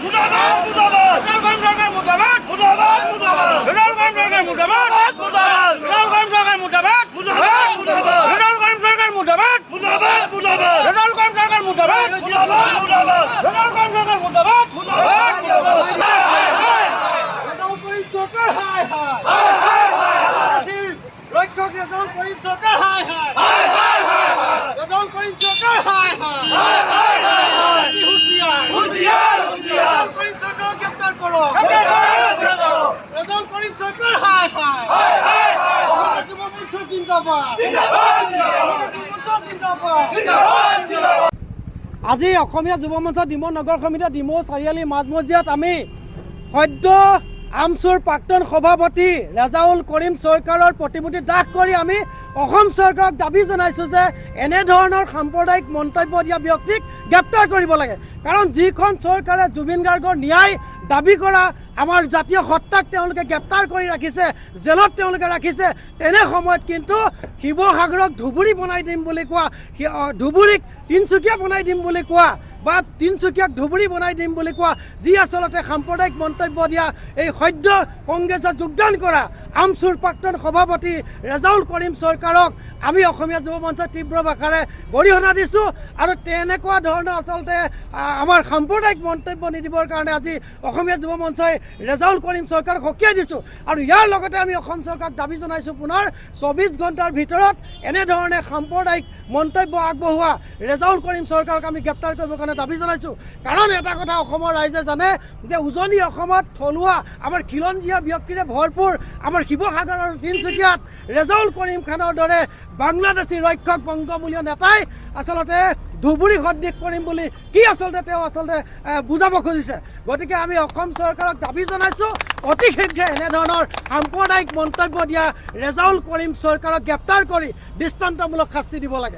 মুর্দাবাদ আজি অসমীয়া যুৱ মঞ্চ ডিমৌ নগৰ সমিতিৰ ডিমৌ চাৰিআলি মাজমজিয়াত আমি সদ্য আমচুৰ প্ৰাক্তন সভাপতি ৰেজাউল কৰিম চৰকাৰৰ প্ৰতিমূৰ্তি দাহ কৰি আমি অসম চৰকাৰক দাবী জনাইছোঁ যে এনেধৰণৰ সাম্প্ৰদায়িক মন্তব্য দিয়া ব্যক্তিক গ্ৰেপ্তাৰ কৰিব লাগে। কাৰণ যিখন চৰকাৰে জুবিন গাৰ্গৰ ন্যায় দাবী কৰা আমাৰ জাতীয় সত্তাক তেওঁলোকে গ্ৰেপ্তাৰ কৰি ৰাখিছে জেলত তেওঁলোকে ৰাখিছে। তেনে সময়ত কিন্তু শিৱসাগৰক ধুবুৰী বনাই দিম বুলি কোৱা ধুবুৰীক তিনিচুকীয়া বনাই দিম বুলি কোৱা বা তিনিচুকীয়াক ধুবুৰী বনাই দিম বুলি কোৱা যি আচলতে সাম্প্ৰদায়িক মন্তব্য দিয়া এই সদ্য কংগ্ৰেছত যোগদান কৰা আমচুৰ প্ৰাক্তন সভাপতি ৰেজাউল কৰিম চৰকাৰক আমি অসমীয়া যুৱ মঞ্চৰ তীব্ৰ ভাষাৰে গৰিহণা দিছোঁ আৰু তেনেকুৱা ধৰণৰ আচলতে আমাৰ সাম্প্ৰদায়িক মন্তব্য নিদিবৰ কাৰণে আজি অসমীয়া যুৱ মঞ্চই ৰেজাউল কৰিম চৰকাৰক সকীয়াই দিছোঁ। আৰু ইয়াৰ লগতে আমি অসম চৰকাৰক দাবী জনাইছোঁ পুনৰ চৌবিছ ঘণ্টাৰ ভিতৰত এনেধৰণে সাম্প্ৰদায়িক মন্তব্য আগবঢ়োৱা ৰেজাউল কৰিম চৰকাৰক আমি গ্ৰেপ্তাৰ কৰিবৰ কাৰণে দাবী জনাইছোঁ। কাৰণ এটা কথা অসমৰ ৰাইজে জানে যে উজনি অসমত থলুৱা আমাৰ খিলঞ্জীয়া ব্যক্তিৰে ভৰপূৰ আমাৰ শিৱসাগৰ আৰু তিনিচুকীয়াত ৰেজাউল কৰিম খানৰ দৰে বাংলাদেশী ৰক্ষক বংগমূলীয় নেতাই আচলতে ধুবুৰী সদৃশ কৰিম বুলি কি আচলতে তেওঁ আচলতে বুজাব খুজিছে। গতিকে আমি অসম চৰকাৰক দাবী জনাইছোঁ অতি শীঘ্ৰে এনেধৰণৰ সাম্প্ৰদায়িক মন্তব্য দিয়া ৰেজাউল কৰিম চৰকাৰক গ্ৰেপ্তাৰ কৰি দৃষ্টান্তমূলক শাস্তি দিব লাগে।